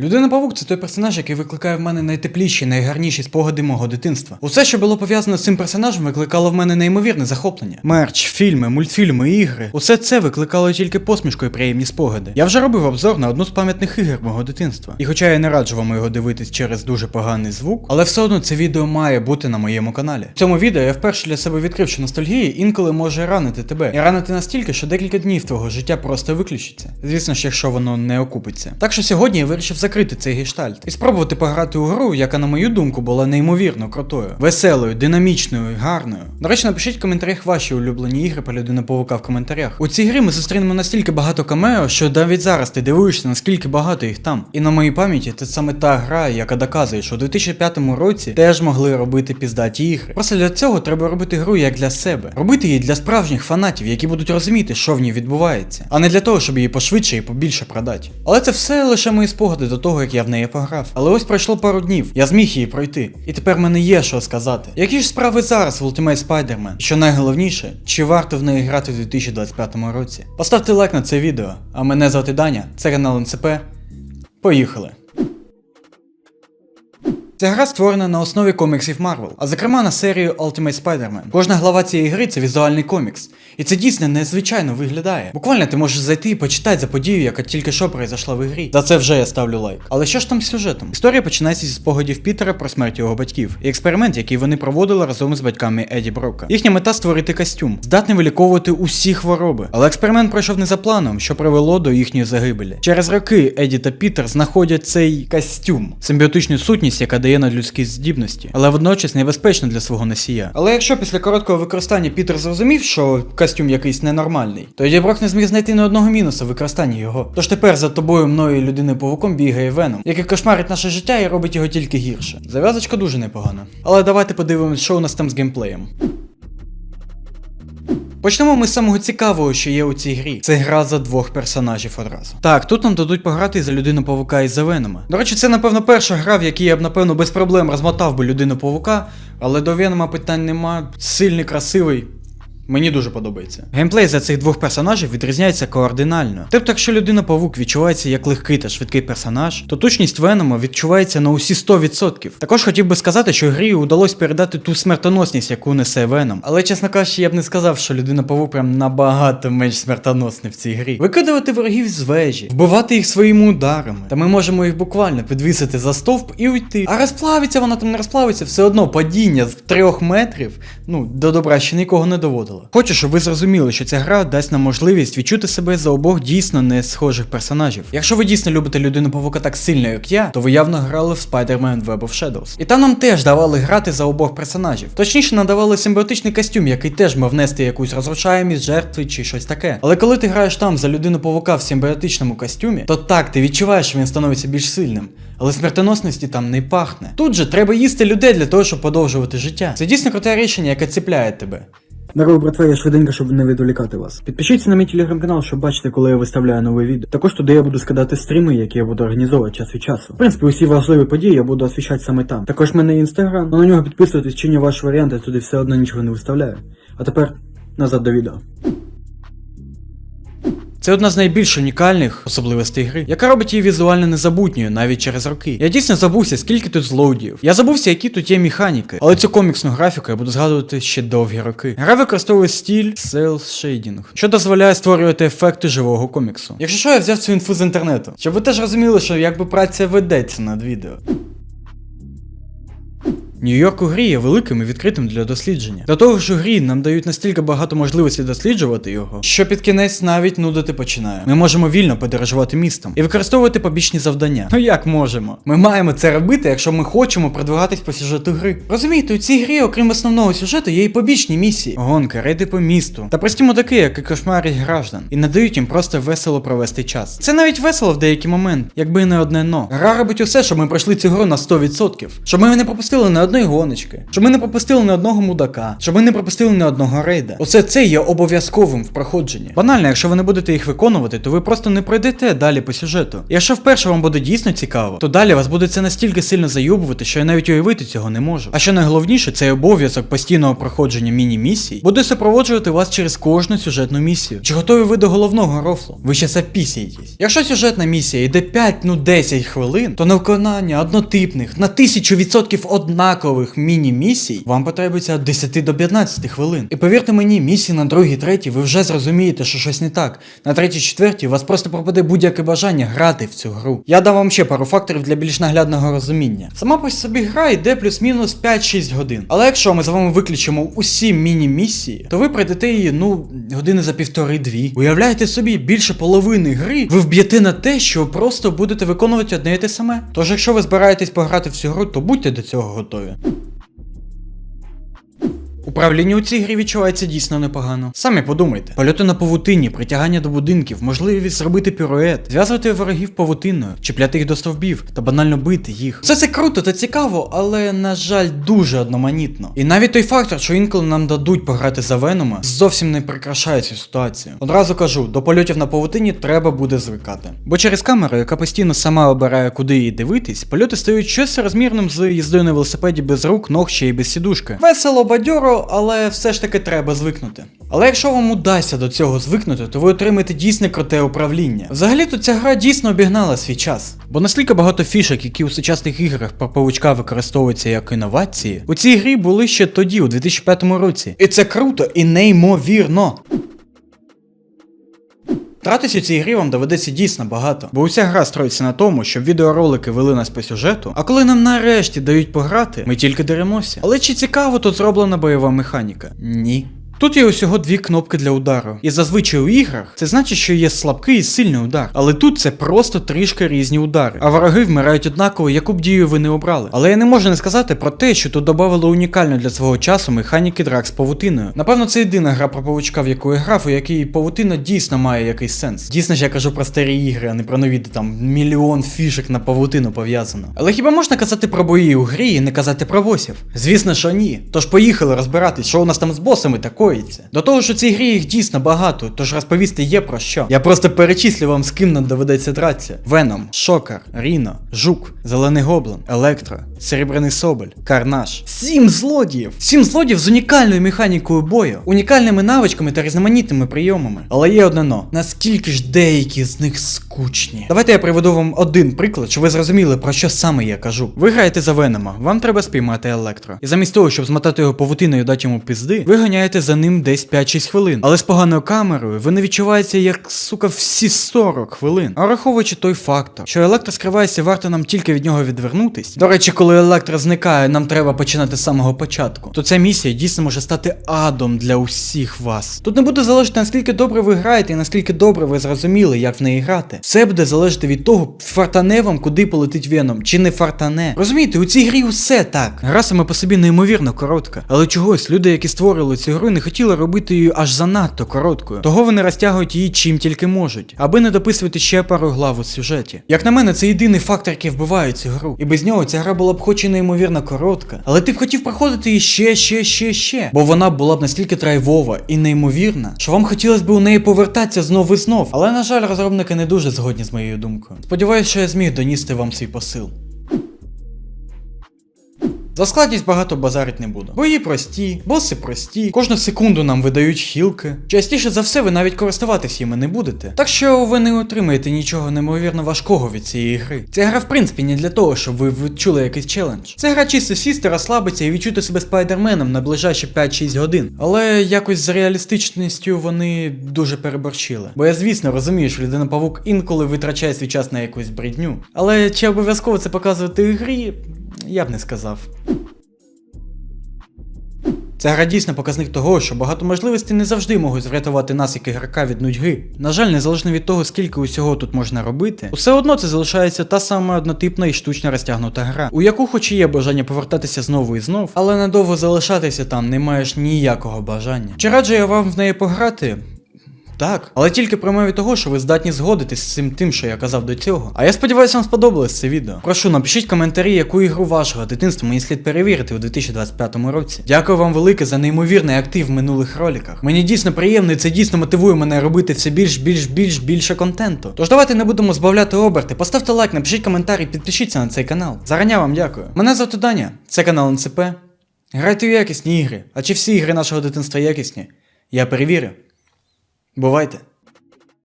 Людина Павук це той персонаж, який викликає в мене найтепліші, найгарніші спогади мого дитинства. Усе, що було пов'язано з цим персонажем, викликало в мене неймовірне захоплення. Мерч, фільми, мультфільми, ігри. Усе це викликало тільки посмішку і приємні спогади. Я вже робив обзор на одну з пам'ятних ігор мого дитинства. І хоча я не раджу вам його дивитись через дуже поганий звук, але все одно це відео має бути на моєму каналі. В цьому відео я вперше для себе відкрив, що ностальгія інколи може ранити тебе. І ранити настільки, що декілька днів твого життя просто виключиться. Звісно ж, якщо воно не окупиться. Так що сьогодні я вирішив закрити цей гештальт і спробувати пограти у гру, яка, на мою думку, була неймовірно крутою, веселою, динамічною, гарною. До речі, напишіть в коментарях ваші улюблені ігри по людина павука в коментарях. У цій грі ми зустрінемо настільки багато камео, що навіть зараз ти дивуєшся, наскільки багато їх там. І на моїй пам'яті це саме та гра, яка доказує, що у 2005 році теж могли робити піздаті ігри. Просто для цього треба робити гру як для себе, робити її для справжніх фанатів, які будуть розуміти, що в ній відбувається, а не для того, щоб її пошвидше і побільше продати. Але це все лише мої спогади до того, як я в неї пограв. Але ось пройшло пару днів, я зміг її пройти. І тепер в мене є що сказати. Які ж справи зараз в Ultimate Spider-Man? Що найголовніше, чи варто в неї грати у 2025 році? Поставте лайк на це відео. А мене звати Даня, це канал НЦП. Поїхали! Ця гра створена на основі коміксів Marvel, а зокрема на серію Ultimate Spider-Man. Кожна глава цієї гри це візуальний комікс. І це дійсно незвичайно виглядає. Буквально ти можеш зайти і почитати за подію, яка тільки що произошла в ігрі. За це вже я ставлю лайк. Але що ж там з сюжетом? Історія починається зі спогадів Пітера про смерть його батьків і експеримент, який вони проводили разом з батьками Еді Брока. Їхня мета створити костюм, здатний виліковувати усі хвороби. Але експеримент пройшов не за планом, що привело до їхньої загибелі. Через роки Еді та Пітер знаходять цей костюм, симбіотичну сутність, яка дає надлюдські здібності, але водночас небезпечна для свого носія. Але якщо після короткого використання Пітер зрозумів, що костюм якийсь ненормальний, то Брок не зміг знайти ні одного мінуса в використанні його. Тож тепер за тобою мною людини павуком бігає Веном, який кошмарить наше життя і робить його тільки гірше. Зав'язочка дуже непогана. Але давайте подивимось, що у нас там з геймплеєм. Почнемо ми з самого цікавого, що є у цій грі. Це гра за двох персонажів одразу. Так, тут нам дадуть пограти за людину павука і за Венома. До речі, це напевно перша гра, в якій я б напевно без проблем розмотав би людину павука, але до Венома питань нема. Сильний, красивий. Мені дуже подобається. Геймплей за цих двох персонажів відрізняється координально. Тобто, якщо людина павук відчувається як легкий та швидкий персонаж, то точність Венома відчувається на усі 100%. Також хотів би сказати, що грі удалось передати ту смертоносність, яку несе Веном. Але чесно кажучи, я б не сказав, що людина павук прям набагато менш смертоносний в цій грі. Викидувати ворогів з вежі, вбивати їх своїми ударами. Та ми можемо їх буквально підвісити за стовп і уйти. А розплавиться вона там не розплавиться, все одно падіння з трьох метрів. Ну, до добра ще нікого не доводило. Хочу, щоб ви зрозуміли, що ця гра дасть нам можливість відчути себе за обох дійсно не схожих персонажів. Якщо ви дійсно любите людину павука так сильно, як я, то ви явно грали в Spider-Man Web of Shadows. І там нам теж давали грати за обох персонажів. Точніше, надавали симбіотичний костюм, який теж мав нести якусь розрушаємість, жертви чи щось таке. Але коли ти граєш там за людину павука в симбіотичному костюмі, то так, ти відчуваєш, що він становиться більш сильним. Але смертоносності там не пахне. Тут же треба їсти людей для того, щоб подовжувати життя. Це дійсно круте рішення, яке ціпляє тебе. Здорово, братва, я швиденько, щоб не відволікати вас. Підпишіться на мій телеграм-канал, щоб бачити, коли я виставляю нове відео. Також туди я буду скидати стріми, які я буду організовувати час від часу. В принципі, усі важливі події я буду освіщати саме там. Також в мене інстаграм, але на нього підписуйтесь, чиню ваші варіанти, туди все одно нічого не виставляю. А тепер назад до відео. Це одна з найбільш унікальних особливостей гри, яка робить її візуально незабутньою навіть через роки. Я дійсно забувся, скільки тут злоудів. Я забувся, які тут є механіки, але цю коміксну графіку я буду згадувати ще довгі роки. Гра використовує стіль Cell Shading, що дозволяє створювати ефекти живого коміксу. Якщо що, я взяв цю інфу з інтернету, щоб ви теж розуміли, що якби праця ведеться над відео. Нью-Йорк у грі є великим і відкритим для дослідження. До того ж у грі нам дають настільки багато можливостей досліджувати його, що під кінець навіть нудити починає. Ми можемо вільно подорожувати містом і використовувати побічні завдання. Ну як можемо? Ми маємо це робити, якщо ми хочемо продвигатись по сюжету гри. Розумієте, у цій грі, окрім основного сюжету, є і побічні місії, гонки, рейди по місту та прості мудаки, які кошмарять граждан, і не дають їм просто весело провести час. Це навіть весело в деякі моменти, якби не одне но. Гра робить усе, щоб ми пройшли цю гру на 100%, щоб ми не пропустили не одної одної гоночки, щоб ми не пропустили ні одного мудака, щоб ми не пропустили ні одного рейда. Усе це є обов'язковим в проходженні. Банально, якщо ви не будете їх виконувати, то ви просто не пройдете далі по сюжету. Якщо вперше вам буде дійсно цікаво, то далі вас буде це настільки сильно заюбувати, що я навіть уявити цього не можу. А що найголовніше, цей обов'язок постійного проходження міні-місій буде супроводжувати вас через кожну сюжетну місію. Чи готові ви до головного рофлу? Ви ще запісяєтесь. Якщо сюжетна місія йде 5, ну 10 хвилин, то на виконання однотипних на 1000% однакових міні-місій вам потребується від 10 до 15 хвилин. І повірте мені, місії на другій, третій, ви вже зрозумієте, що щось не так. На третій, четвертій у вас просто пропаде будь-яке бажання грати в цю гру. Я дам вам ще пару факторів для більш наглядного розуміння. Сама по собі гра йде плюс-мінус 5-6 годин. Але якщо ми з вами виключимо усі міні-місії, то ви пройдете її, ну, години за півтори-дві. Уявляєте собі, більше половини гри ви вб'єте на те, що просто будете виконувати одне і те саме. Тож, якщо ви збираєтесь пограти в цю гру, то будьте до цього готові готові. Управління у цій грі відчувається дійсно непогано. Самі подумайте: польоти на павутині, притягання до будинків, можливість зробити пірует, зв'язувати ворогів павутиною, чіпляти їх до стовбів та банально бити їх. Все це круто та цікаво, але на жаль, дуже одноманітно. І навіть той фактор, що інколи нам дадуть пограти за Венома, зовсім не прикрашає цю ситуацію. Одразу кажу, до польотів на павутині треба буде звикати. Бо через камеру, яка постійно сама обирає, куди її дивитись, польоти стають щось розмірним з їздою на велосипеді без рук, ног ще й без сідушки. Весело, бадьоро, але все ж таки треба звикнути. Але якщо вам удасться до цього звикнути, то ви отримаєте дійсне круте управління. Взагалі-то ця гра дійсно обігнала свій час. Бо наскільки багато фішок, які у сучасних іграх про павучка використовуються як інновації, у цій грі були ще тоді, у 2005 році. І це круто і неймовірно. Тратись у цій грі вам доведеться дійсно багато, бо уся гра строїться на тому, щоб відеоролики вели нас по сюжету, а коли нам нарешті дають пограти, ми тільки деремося. Але чи цікаво тут зроблена бойова механіка? Ні. Тут є усього дві кнопки для удару. І зазвичай у іграх це значить, що є слабкий і сильний удар. Але тут це просто трішки різні удари. А вороги вмирають однаково, яку б дію ви не обрали. Але я не можу не сказати про те, що тут додавали унікальну для свого часу механіки драк з павутиною. Напевно, це єдина гра про павучка, в яку я грав, у якій павутина дійсно має якийсь сенс. Дійсно ж я кажу про старі ігри, а не про нові, де там мільйон фішек на павутину пов'язано. Але хіба можна казати про бої у грі і не казати про босів? Звісно, що ні. Тож поїхали розбиратись, що у нас там з босами такоїться. До того ж у цій грі їх дійсно багато, тож розповісти є про що. Я просто перечислю вам, з ким нам доведеться дратися. Веном, Шокер, Ріно, Жук, Зелений Гоблин, Електро, Серебряний Соболь, Карнаж. Сім злодіїв! Сім злодіїв з унікальною механікою бою, унікальними навичками та різноманітними прийомами. Але є одне но. Наскільки ж деякі з них скучні. Давайте я приведу вам один приклад, щоб ви зрозуміли, про що саме я кажу. Ви граєте за Венома, вам треба спіймати електро. І замість того, щоб змотати його павутиною і дати йому пізди, ви ганяєте за ним десь 5-6 хвилин. Але з поганою камерою ви не відчуваєте, як сука, всі 40 хвилин. А враховуючи той фактор, що електро скривається, варто нам тільки від нього відвернутись. До речі, коли електро зникає, нам треба починати з самого початку. То ця місія дійсно може стати адом для усіх вас. Тут не буде залежати наскільки добре ви граєте і наскільки добре ви зрозуміли, як в неї грати. Все буде залежати від того, фартане вам куди полетить веном, чи не фартане. Розумієте, у цій грі усе так. Гра саме по собі неймовірно коротка. Але чогось люди, які створили цю гру, не хотіли робити її аж занадто короткою. Того вони розтягують її чим тільки можуть, аби не дописувати ще пару глав у сюжеті. Як на мене, це єдиний фактор, який вбиває цю гру. І без нього ця гра була б хоч і неймовірно коротка. Але ти б хотів проходити її ще, ще, ще, ще. Бо вона була б настільки драйвова і неймовірна, що вам хотілося б у неї повертатися знов і знов. Але на жаль, розробники не дуже згодні з моєю думкою. Сподіваюсь, що я зміг доністи вам свій посил. За складність багато базарить не буду. Бої прості, боси прості, кожну секунду нам видають хілки. Частіше за все, ви навіть користуватись їми не будете. Так що ви не отримаєте нічого неймовірно важкого від цієї гри. Ця гра, в принципі, не для того, щоб ви відчули якийсь челендж. Це гра чисто сісти, розслабитися і відчути себе спайдерменом на ближайші 5-6 годин. Але якось з реалістичністю вони дуже переборщили. Бо я, звісно, розумію, що людина павук інколи витрачає свій час на якусь брідню. Але чи обов'язково це показувати грі? Я б не сказав. Ця гра дійсно показник того, що багато можливостей не завжди можуть врятувати нас як ігрока від нудьги. На жаль, незалежно від того, скільки усього тут можна робити, усе одно це залишається та сама однотипна і штучно розтягнута гра, у яку хоч і є бажання повертатися знову і знов, але надовго залишатися там не маєш ніякого бажання. Чи раджу я вам в неї пограти? Так, але тільки при мові того, що ви здатні згодитись з цим тим, що я казав до цього. А я сподіваюся, вам сподобалось це відео. Прошу, напишіть коментарі, яку ігру вашого дитинства мені слід перевірити у 2025 році. Дякую вам велике за неймовірний актив в минулих роликах. Мені дійсно приємно і це дійсно мотивує мене робити все більш, більш, більш, більше контенту. Тож давайте не будемо збавляти оберти. Поставте лайк, напишіть коментар і підпишіться на цей канал. Зараня вам дякую. Мене звати Даня, це канал НЦП. Грайте у якісні ігри. А чи всі ігри нашого дитинства якісні? Я перевірю. Бувайте.